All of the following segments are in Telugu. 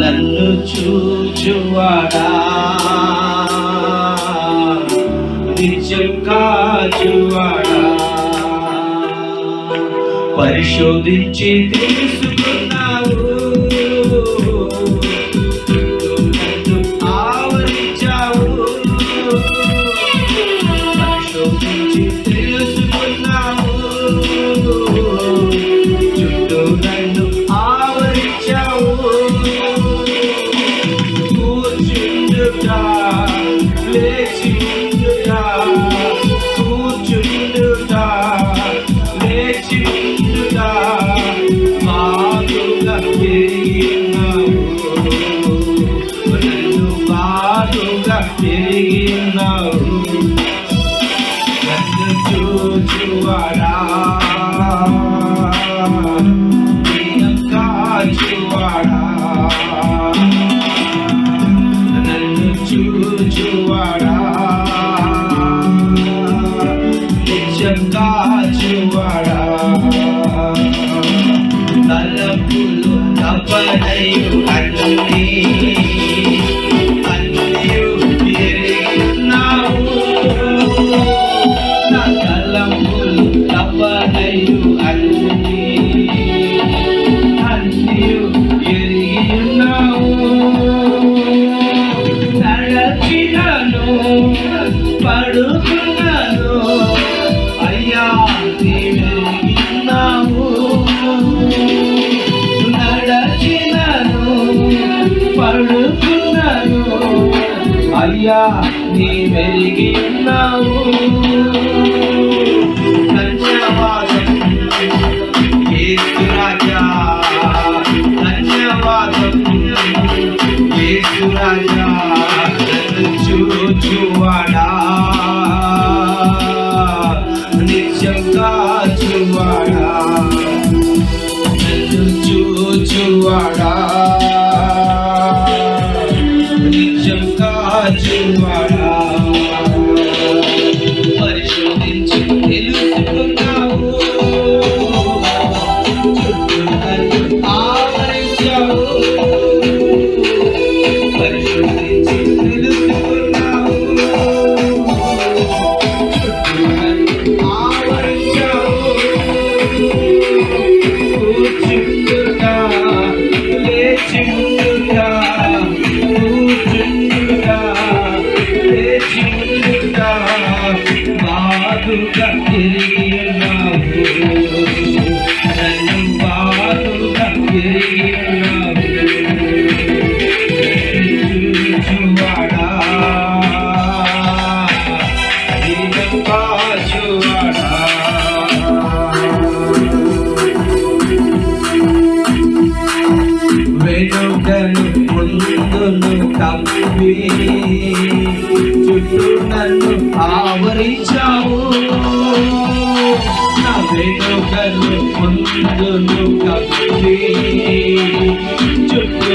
నన్ను చూచువాడా? నిత్యం కాచువాడా? పరిశోధించి తెలుసుకుంటా I'm not వెలుగుగా నీ వెలిగి ఉన్నావు. ధన్యవాదం ఏసు రాజా ధన్యవాదం ఏసు రాజా చూచువాడా. నిత్యంగా చూవాడా. చూచువాడా. de mar. to get కాపులు కప్పి చుట్టూ నన్ను ఆవరించావు. నా వెనుకలు ముందును కప్పి చుట్టూ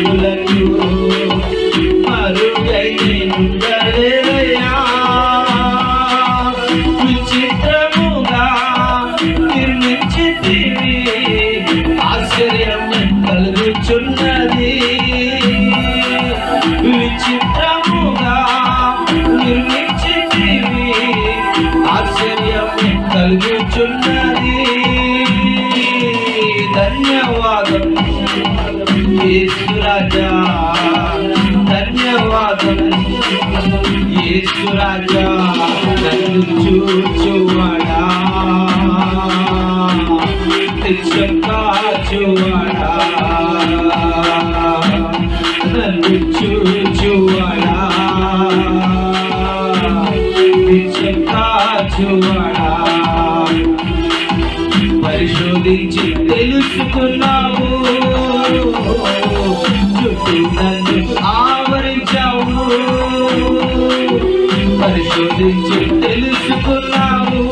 కళ్ళకు మరుగై ఉండలేదయ్యా విచిత్రముగా నిర్మించితివి ఆశ్చర్యం కలుగుచున్నది. విచిత్రముగా నిర్మించితివి ఆశ్చర్యం కలుగుచున్నది. ధన్యవాదం యేసురాజా ధన్యవాదం యేసురాజా నన్ను చూచువాడా. నిత్యం కాచువాడా నన్ను చూచువాడా. నిత్యం కాచువాడా పరిశోధించి తెలుసుకున్నావు. చుట్టూ నన్ను ఆవరించావు. పరిశోధించి తెలుసుకున్నావు.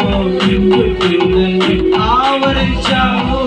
నన్ను ఆవరించావు.